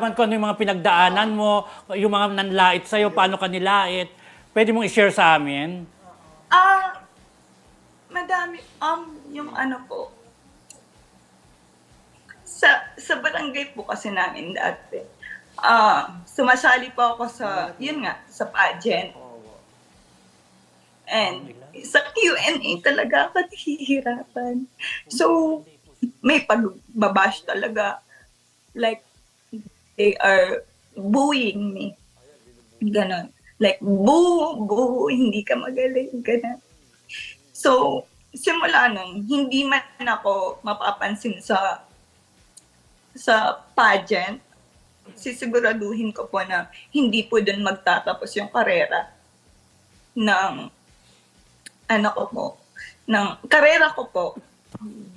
Man kung ano yung mga pinagdaanan mo, yung mga nanlait sa'yo, paano ka nilait. Pwede mong i-share sa amin? Ah, madami. Um, yung ano po, sa, sa barangay po kasi namin dati, ah, sumasali po ako sa, yun nga, sa pageant. And sa Q&A talaga ako nahihirapan. So, may pagbabash talaga. Like, they are booing me. Ganon. Like, boo, boo, hindi ka magaling. Ganon. So, simula nun, hindi man ako mapapansin sa sa pageant, sisiguraduhin ko po na hindi po dun magtatapos yung karera ng ano ko po, ng karera ko po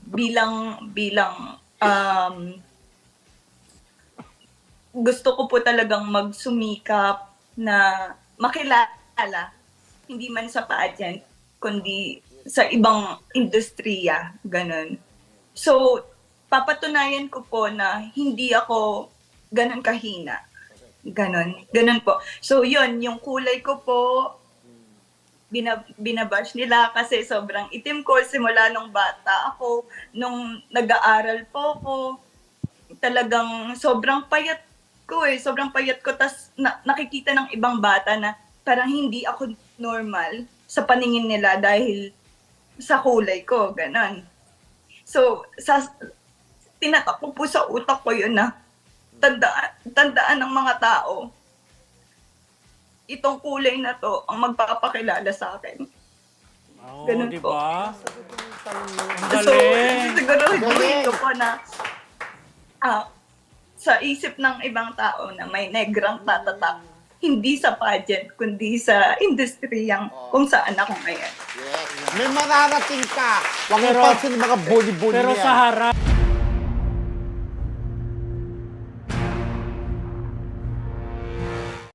bilang bilang um, gusto ko po talagang magsumikap na makilala hindi man sa pageant kundi sa ibang industriya ganun. So papatunayan ko po na hindi ako ganun kahina. Ganun ganun po. So yun yung kulay ko po binab- binabash nila kasi sobrang itim ko simula nung bata ako nung nag-aaral po ako. Talagang sobrang payat ko eh sobrang payat ko tas na- nakikita ng ibang bata na parang hindi ako normal sa paningin nila dahil sa kulay ko ganon so sa tinatak ko po sa utak ko yun na tandaan, tandaan ng mga tao itong kulay na to ang magpapakilala sa akin. Oo, Ganun di po. ba? Ang So, galing. siguro gawin ko po na ah, sa isip ng ibang tao na may negrang tatatak, hindi sa pageant, kundi sa industriyang kung saan ako ngayon. Yes. May mararating ka. Huwag mo Pero- pansin yung mga bully-bully Pero na yan. sa harap,